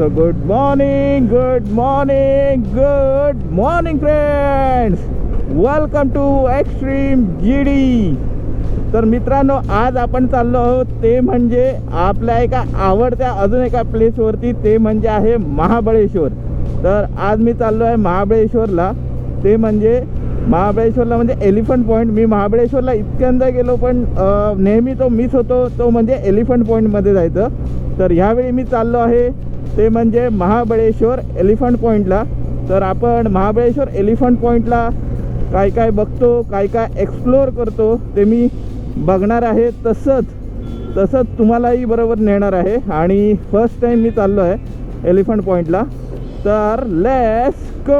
तर good morning good morning good morning friends welcome to extreme G D तर मित्रांनो आज आपण चाललो आहोत ते म्हणजे आपल्या एका आवडत्या अजून एका प्लेसवरती ते म्हणजे आहे महाबळेश्वर. तर आज मी चाललो आहे महाबळेश्वरला. ते म्हणजे महाबळेश्वरला म्हणजे एलिफंट पॉईंट मी महाबळेश्वरला इतक्यांदा गेलो पण नेहमी तो मिस होतो तो म्हणजे एलिफंट पॉईंटमध्ये जायचं. तर ह्यावेळी मी चाललो आहे ते म्हणजे महाबळेश्वर एलिफंट पॉईंटला तर आपण महाबळेश्वर एलिफंट पॉईंटला काय काय बघतो काय काय एक्सप्लोअर करतो ते मी बघणार आहे. तसंच तसंच तुम्हालाही बरोबर नेणार आहे. आणि फर्स्ट टाईम मी चाललो आहे एलिफंट पॉईंटला तर लेस गो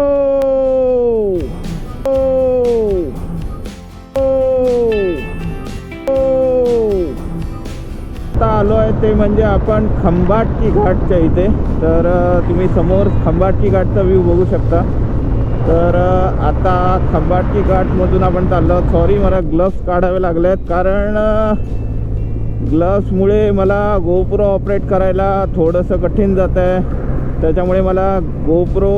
आता आलो आहे ते म्हणजे आपण खंबाटकी घाटच्या इथे. तर तुम्ही समोर खंबाटकी घाटचा व्ह्यू बघू शकता. तर आता खंबाटकी घाटमधून आपण चाललो सॉरी मला ग्लव्स काढावे लागले आहेत कारण ग्लव्समुळे मला गोप्रो ऑपरेट करायला थोडंसं कठीण जात आहे त्याच्यामुळे मला गोप्रो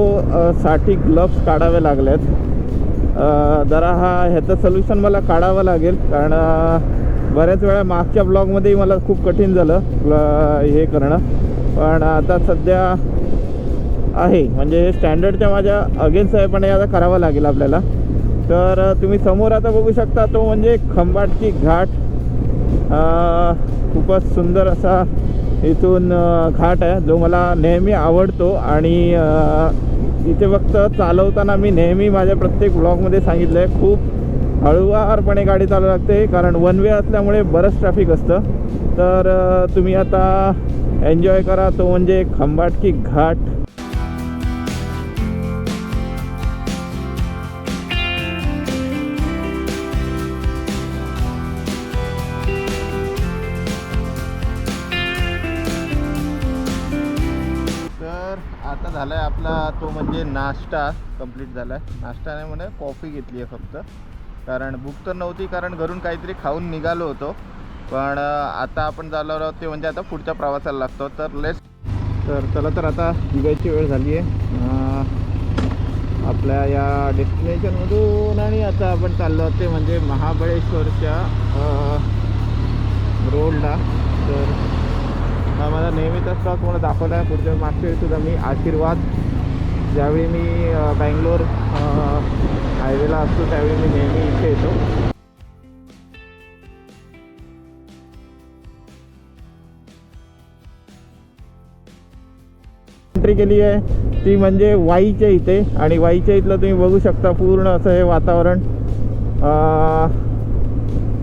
साठी ग्लव्स काढावे लागले आहेत जरा हा ह्याचं सोल्युशन मला काढावं लागेल. कारण बऱ्याच वेळा मागच्या ब्लॉगमध्येही मला खूप कठीण झालं हे करणं. पण आता सध्या आहे. म्हणजे स्टँडर्डच्या माझ्या अगेन्स्ट आहे पण हे आता करावं लागेल आपल्याला. तर तुम्ही समोर आता बघू शकता तो म्हणजे खंबाटकी घाट. खूपच सुंदर असा इथून घाट आहे जो मला नेहमी आवडतो. आणि इथे फक्त चालवताना मी नेहमी माझ्या प्रत्येक ब्लॉगमध्ये सांगितलं आहे खूप हळूवारपणे गाडी चालू लागते कारण वन वे असल्यामुळे बरंच ट्रॅफिक असतं. तर तुम्ही आता एन्जॉय करा तो म्हणजे खंबाटकी घाट. तर आता झाला आहे आपला तो म्हणजे नाश्ता कंप्लीट झाला आहे नाश्ता नाही म्हणजे कॉफी घेतली आहे फक्त. कारण भूक तर नव्हती कारण घरून काहीतरी खाऊन निघालो होतो. पण आता आपण झालो आहोत ते म्हणजे आता पुढच्या प्रवासाला लागतो. तर लेस तर चला तर आता निघायची वेळ झाली आहे आपल्या या डेस्टिनेशनमधून आणि आता आपण चाललो आहोत ते म्हणजे महाबळेश्वरच्या रोडला. तर हा माझा नेहमीचा स्टॉक मला दाखवला आहे. पुढच्या मागच्या वेळी सुद्धा मी आशीर्वाद ज्यावेळी मी बँगलोर हायवेला असतो त्यावेळी मी नेहमी इथे येतो. एंट्री केली आहे ती म्हणजे वाईच्या इथे आणि वाईच्या इथलं तुम्ही बघू शकता पूर्ण असं हे वातावरण.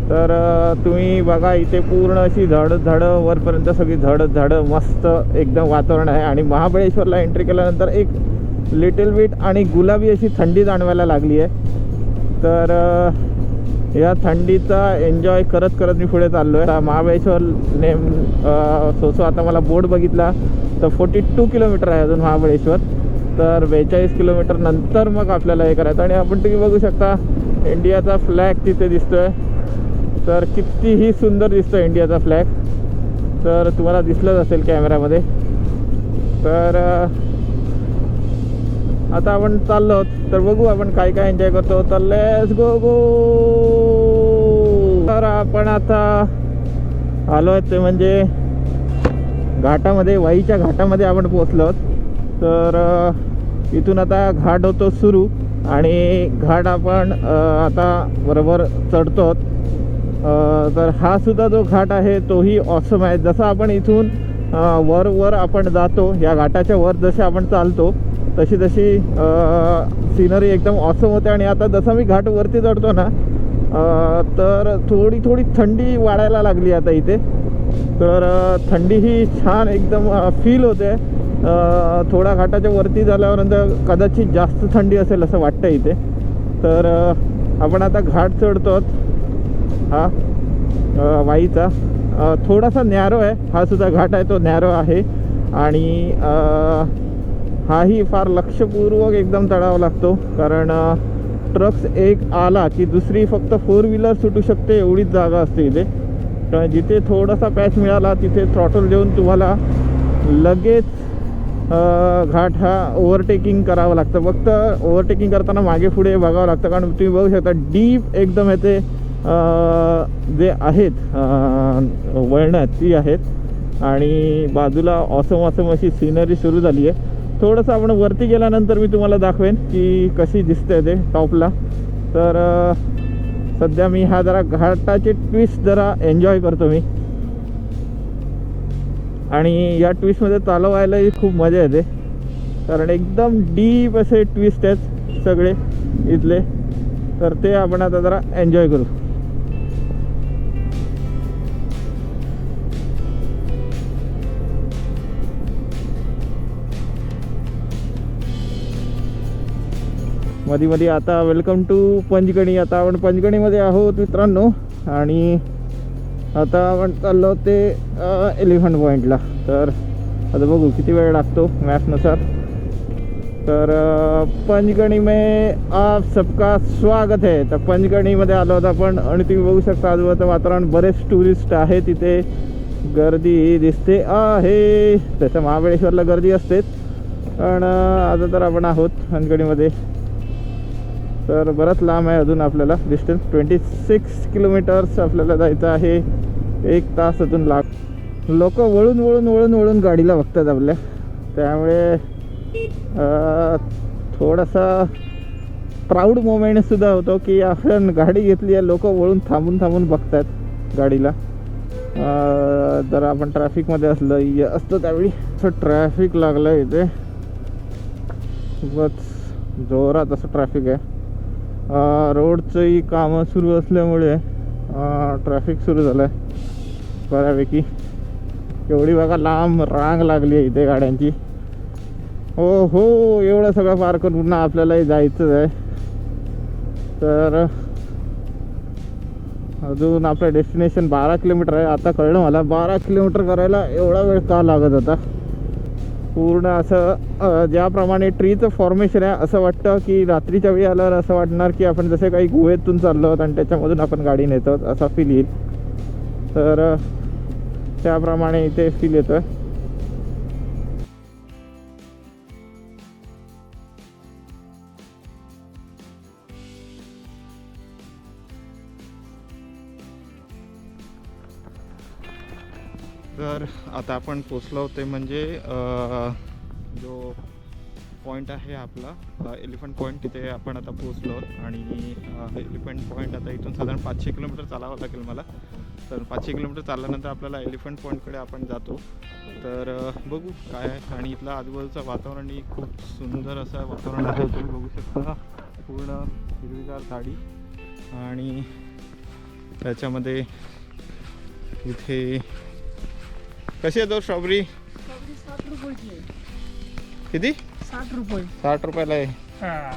तर तुम्ही बघा इथे पूर्ण अशी झाडं झाडं वरपर्यंत सगळी झाडं झाडं मस्त एकदम वातावरण आहे आणि महाबळेश्वरला एंट्री केल्यानंतर एक लिटिल बीट आणि गुलाबी अशी थंडी जाणवायला लागली आहे. तर या थंडीचा एन्जॉय करत करत मी पुढे चाललो आहे महाबळेश्वर नेम सोसो आता मला बोर्ड बघितला तर फोर्टी टू किलोमीटर आहे अजून महाबळेश्वर. तर बेचाळीस किलोमीटर नंतर मग आपल्याला हे करायचं. आणि आपण तुम्ही बघू शकता इंडियाचा फ्लॅग तिथे दिसतोय. तर कितीही सुंदर दिसतो इंडियाचा फ्लॅग तर तुम्हाला दिसलंच असेल कॅमेऱ्यामध्ये तर आता आपण चाललो तर बघू आपण काय काय एन्जॉय करतो. तर लेस गो गो तर आपण आता आलो आहे ते म्हणजे घाटामध्ये वाईच्या घाटामध्ये आपण पोचलो तर इथून आता घाट होतो सुरू आणि घाट आपण आता बरोबर चढतो तर हा सुद्धा जो घाट आहे तोही ऑसम आहे. जसं आपण इथून वर वर आपण जातो या घाटाच्या वर जसे आपण चालतो तशी तशी सिनरी एकदम ऑसम होते. आणि आता जसं मी घाट वरती चढतो ना तर थोडी थोडी थंडी वाढायला लागली आता इथे. तर थंडी ही छान एकदम फील होते. थोडा घाटाच्या वरती झाल्यावरनंतर कदाचित जास्त थंडी असेल असं वाटतं इथे. तर आपण आता घाट चढतो. हा वाईचा. थोडासा नॅरो आहे. हा सुद्धा घाट आहे तो नॅरो आहे. आणि हाही फार लक्षपूर्वक एकदम चढावा लागतो. कारण ट्रक्स एक आला की दुसरी फक्त फोर व्हीलर सुटू शकते एवढीच जागा असते इथे. कारण जिथे थोडासा पॅच मिळाला तिथे थ्रॉटल देऊन तुम्हाला लगेच घाट हा ओव्हरटेकिंग करावं लागतं. फक्त ओव्हरटेकिंग करताना मागे पुढे बघावं लागतं. कारण तुम्ही बघू शकता डीप एकदम येते जे आहेत वळणं ती आहेत. आणि बाजूला ऑसम ऑसम अशी सिनरी सुरू झाली आहे थोडंसं आपण वरती गेल्यानंतर मी तुम्हाला दाखवेन की कशी दिसते ते टॉपला. तर सध्या मी हा जरा घाटाचे ट्विस्ट जरा एन्जॉय करतो मी. आणि या ट्विस्टमध्ये चालवायलाही खूप मजा येते. कारण एकदम डीप असे ट्विस्ट आहेत सगळे इथले. तर ते आपण आता जरा एन्जॉय करू. मध्ये मध्ये आता वेलकम टू पंचगणी आता आपण पंचगणीमध्ये आहोत मित्रांनो. आणि आता आपण चाललो ते एलिफंट पॉईंटला तर आता बघू किती वेळ लागतो मॅपनुसार तर पंचगणी मे आप सबका स्वागत आहे तर पंचगणीमध्ये आलो होता आपण. आणि तुम्ही बघू शकता आजूबाजूचं वातावरण बरेच टुरिस्ट आहे. तिथे गर्दी दिसते आहे. तसं महाबळेश्वरला गर्दी असतेच. पण आता तर आपण आहोत पंचगणीमध्ये तर बरंच लांब आहे अजून आपल्याला. डिस्टन्स ट्वेंटी सिक्स किलोमीटर्स आपल्याला जायचं आहे. एक तास अजून लाग लोक वळून वळून वळून वळून गाडीला बघतात आपल्या. त्यामुळे थोडासा प्राऊड मोमेंटसुद्धा होतो की आपण गाडी घेतली आहे. लोक वळून थांबून थांबून बघतात गाडीला. जर आपण ट्रॅफिकमध्ये असलं असतं त्यावेळी. असं ट्रॅफिक लागलं आहे इथे. खूपच जोरात असं ट्रॅफिक आहे. रोडचंही कामं सुरू असल्यामुळे ट्रॅफिक सुरू झालं आहे बऱ्यापैकी. एवढी बघा लांब रांग लागली आहे इथे गाड्यांची. हो हो एवढं सगळं पार करून पुन्हा आपल्यालाही जायचंच आहे. तर अजून आपलं डेस्टिनेशन बारा किलोमीटर आहे. आता कळलं मला बारा किलोमीटर करायला एवढा वेळ का लागत होता? पूर्ण असं ज्याप्रमाणे ट्रीचं फॉर्मेशन आहे असं वाटतं की रात्रीच्या वेळी आल्यावर असं वाटणार की आपण जसे काही गुहेतून चाललो आहोत आणि त्याच्यामधून आपण गाडी नेतो असा फील येईल. तर त्याप्रमाणे इथे फील येतो आहे तर आता आपण पोचलो ते म्हणजे जो पॉईंट आहे आपला एलिफंट पॉईंट तिथे आपण आता पोचलो. आणि एलिफंट पॉईंट आता इथून साधारण पाचशे किलोमीटर चालावं लागेल मला. तर पाचशे किलोमीटर चालल्यानंतर आपल्याला एलिफंट पॉईंटकडे आपण जातो. तर बघू काय आणि इथलं आजूबाजूचं वातावरणही खूप सुंदर असं वातावरण आहे. तुम्ही बघू शकता. पूर्ण हिरवीगार झाडी. आणि त्याच्यामध्ये इथे कशी आहे तो स्ट्रॉबेरी साठ रुपयाची आहे. किती? साठ रुपये. साठ रुपयाला आहे. हा.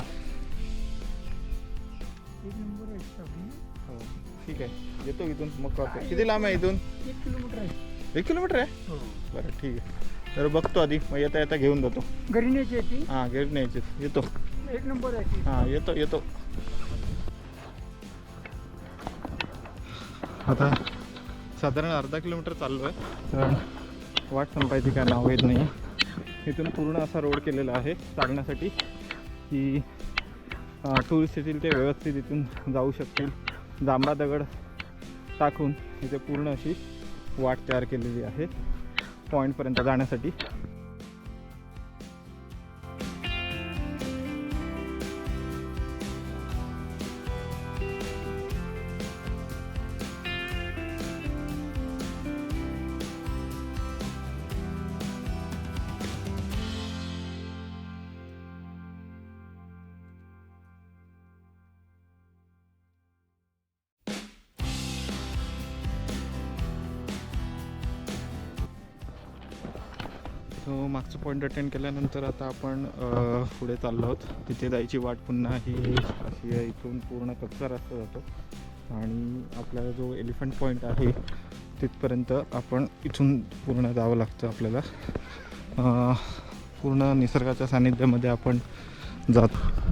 एक नंबर आहे स्ट्रॉबेरी हो ठीक आहे. येतो इथून मग करतो किती लांब आहे इथून? एक किलोमीटर आहे. एक किलोमीटर आहे? हो. बरं ठीक आहे. तर बघतो आधी. मग येता येता घेऊन जातो. घरी न्यायची आहे ती. हां घेऊन न्यायचे येतो. एक नंबर आहे ती. हां येतो येतो. आता साधारण अर्धा किलोमीटर चाललो आहे कारण वाट संपायची काय नाव येत नाही. इथून पूर्ण असा रोड केलेला आहे चालण्यासाठी की टुरिस्ट येतील ते व्यवस्थित इथून जाऊ शकतील. जांभळा दगड टाकून इथे पूर्ण अशी वाट तयार केलेली आहे. पॉईंटपर्यंत जाण्यासाठी. सो मागचं पॉईंट अटेंड केल्यानंतर आता आपण पुढे चाललो आहोत. तिथे जायची वाट पुन्हा ही अशी आहे इथून पूर्ण कच्चा रस्ता जातो. आणि आपला जो एलिफंट पॉईंट आहे तिथपर्यंत आपण इथून पूर्ण जावं लागतं आपल्याला. पूर्ण निसर्गाच्या सानिध्यामध्ये आपण जातो.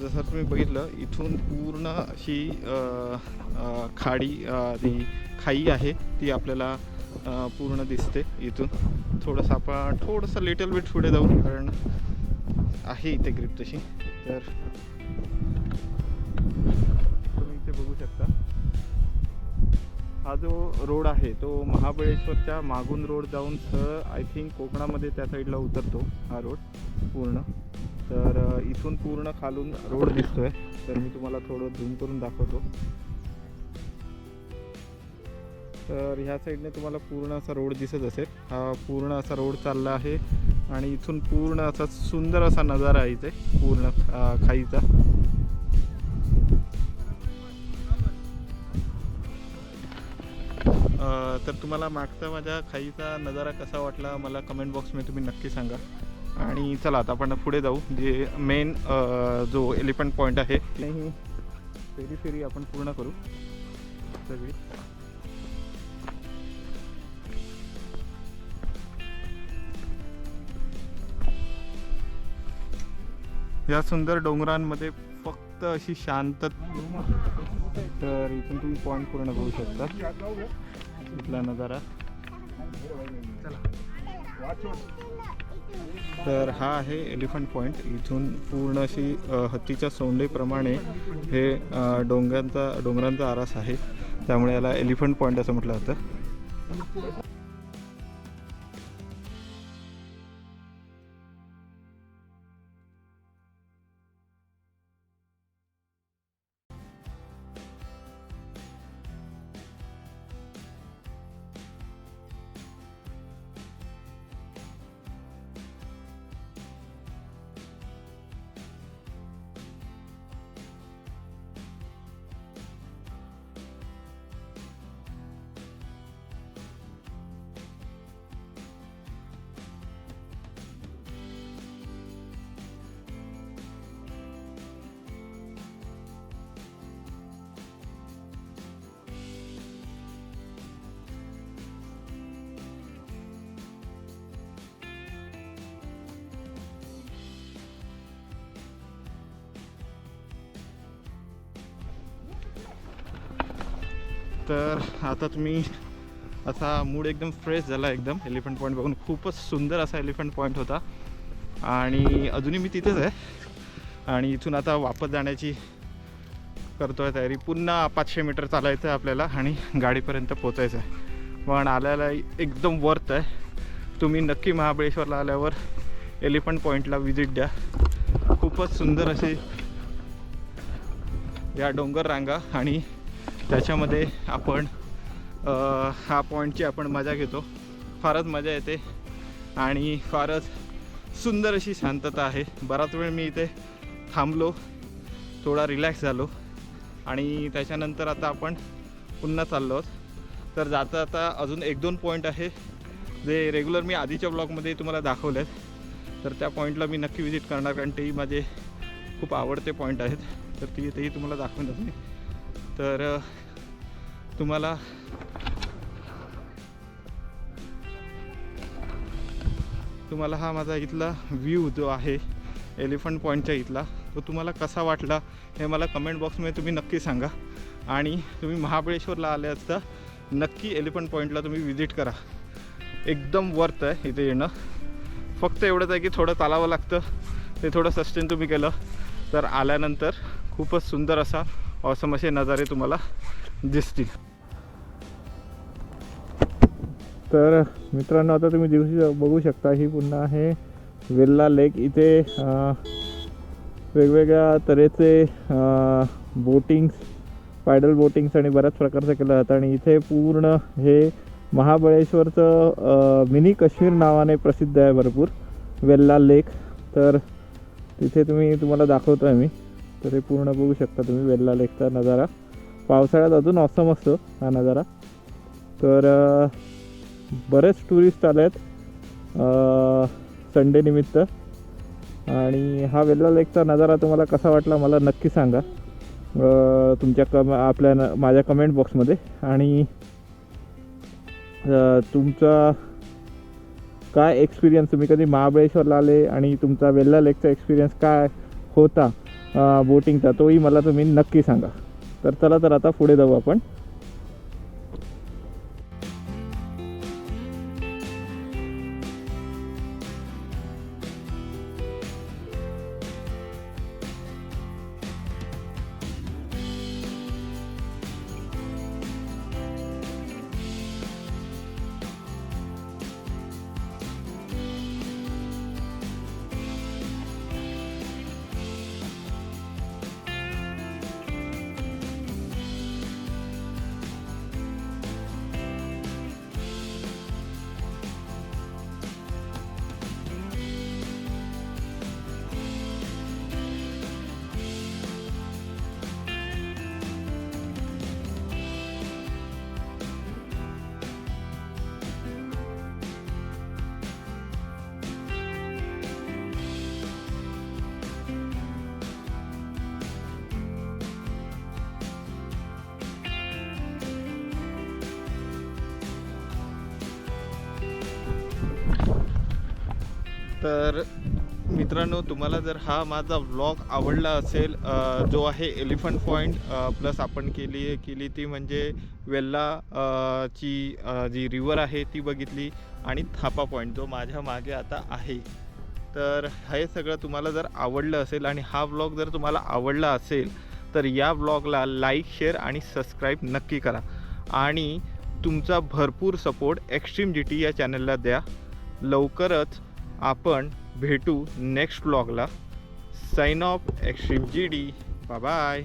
जसं तुम्ही बघितलं इथून पूर्ण अशी खाडी अ, ती खाई आहे ती आपल्याला पूर्ण दिसते इथून. थोडंसं आपण थोडंसं लिटल बिट पुढे जाऊ कारण आहे इथे ग्रीप तशी. तर तुम्ही इथे बघू शकता. हा जो रोड आहे तो महाबळेश्वरच्या मागून रोड जाऊन सर आय थिंक कोकणामध्ये त्या साईडला उतरतो हा रोड पूर्ण. तर इथून पूर्ण खालून रोड दिसतोय. तर मी तुम्हाला थोडं झूम करून दाखवतो. तर ह्या साईडने तुम्हाला पूर्ण असा रोड दिसत असेल. हा पूर्ण असा रोड चालला आहे आणि इथून पूर्ण असा सुंदर असा नजारा आहे इथे पूर्ण खाईचा. तर तुम्हाला मागचा माझ्या खाईचा नजारा कसा वाटला मला कमेंट बॉक्समध्ये तुम्ही नक्की सांगा. आणि चला आता आपण पुढे जाऊ. जे मेन जो एलिफंट पॉईंट आहे ही फेरी फेरी आपण पूर्ण करू. सगळी. या सुंदर डोंगरांमध्ये फक्त अशी शांत तर इथून तुम्ही पॉईंट पूर्ण बघू शकता. इथला नजारा. तर हा आहे एलिफंट पॉईंट इथून पूर्ण अशी हत्तीच्या सोंडेप्रमाणे हे डोंगरांचा डोंगरांचा आरास आहे. त्यामुळे याला एलिफंट पॉईंट असं म्हटलं जातं. तर आता तुम्ही असा मूड एकदम फ्रेश झाला एकदम. एलिफंट पॉईंट बघून खूपच सुंदर असा एलिफंट पॉईंट होता. आणि अजूनही मी तिथेच आहे. आणि इथून आता वापस जाण्याची करतो आहे तयारी. पुन्हा पाचशे मीटर चालायचं आहे आपल्याला आणि गाडीपर्यंत पोचायचं आहे पण आल्याला एकदम वर्थ आहे. तुम्ही नक्की महाबळेश्वरला आल्यावर एलिफंट पॉईंटला व्हिजिट द्या. खूपच सुंदर असे या डोंगर रांगा आणि त्याच्यामध्ये आपण हा पॉईंटची आपण मजा घेतो. फारच मजा येते आणि फारच सुंदर अशी शांतता आहे. बराच वेळ मी इथे थांबलो थोडा रिलॅक्स झालो आणि त्याच्यानंतर आता आपण पुन्हा चाललो आहोत. तर जाता आता अजून एक दोन पॉईंट आहे जे रेग्युलर मी आधीच्या ब्लॉगमध्ये तुम्हाला दाखवले आहेत तर त्या पॉईंटला मी नक्की विजिट करणार कारण तेही माझे खूप आवडते पॉईंट आहेत. तर ती तेही तुम्हाला दाखवणार मी. तर तुम्हाला तुम्हाला हा माझा इथला व्ह्यू जो आहे एलिफंट पॉईंटच्या इथला तो तुम्हाला कसा वाटला हे मला कमेंट बॉक्समध्ये तुम्ही नक्की सांगा. आणि तुम्ही महाबळेश्वरला आले असता नक्की एलिफंट पॉईंटला तुम्ही विजिट करा. एकदम वर्थ आहे इथे येणं. फक्त एवढंच आहे की थोडं चालावं लागतं ते थोडं सस्टेन तुम्ही केलं. तर आल्यानंतर खूपच सुंदर असा ऑसम असे नजारे तुम्हाला दिसतील. तर मित्रांनो आता तुम्ही दिवशी बघू शकता ही पुन्हा आहे वेल्ला लेक. इथे वेगवेगळ्या तऱ्हेचे बोटिंग्स पायडल बोटिंग्स आणि बऱ्याच प्रकारचं केलं जातं. आणि इथे पूर्ण हे महाबळेश्वरचं मिनी काश्मीर नावाने प्रसिद्ध आहे भरपूर वेल्ला लेक. तर तिथे तुम्ही तुम्हाला दाखवतो आहे मी. तर हे पूर्ण बघू शकता तुम्ही वेल्ला लेकचा नजारा. पावसाळ्यात अजून ऑसम असतो हा नजारा. तर बरेच टुरिस्ट आले आहेत संडे निमित्त. आणि हा वेल्ला लेकचा नजारा तुम्हाला कसा वाटला मला नक्की सांगा. तुमच्या कम आपल्या न माझ्या कमेंट बॉक्समध्ये आणि तुमचा काय एक्सपिरियन्स तुम्ही कधी महाबळेश्वरला आले आणि तुमचा वेल्ला लेकचा एक्सपिरियन्स काय होता? बोटिंगचा तोही मला तुम्ही नक्की सांगा. तर चला तर आता पुढे जाऊ आपण. तर मित्रांनो तुम्हाला जर हा माझा व्लॉग आवडला असेल जो आहे एलिफंट पॉईंट प्लस आपण केली केली ती म्हणजे वेल्ला ची जी रिवर आहे ती बघितली आणि थापा पॉईंट जो माझ्या मागे आता आहे. तर हे सगळं तुम्हाला जर आवडलं असेल आणि हा व्लॉग जर तुम्हाला आवडला असेल तर या व्लॉगला लाईक शेअर आणि सबस्क्राईब नक्की करा. आणि तुमचा भरपूर सपोर्ट एक्स्ट्रीम जी टी या चॅनलला द्या. लवकरच आपण भेटू next ब्लॉगला sign off extreme G D bye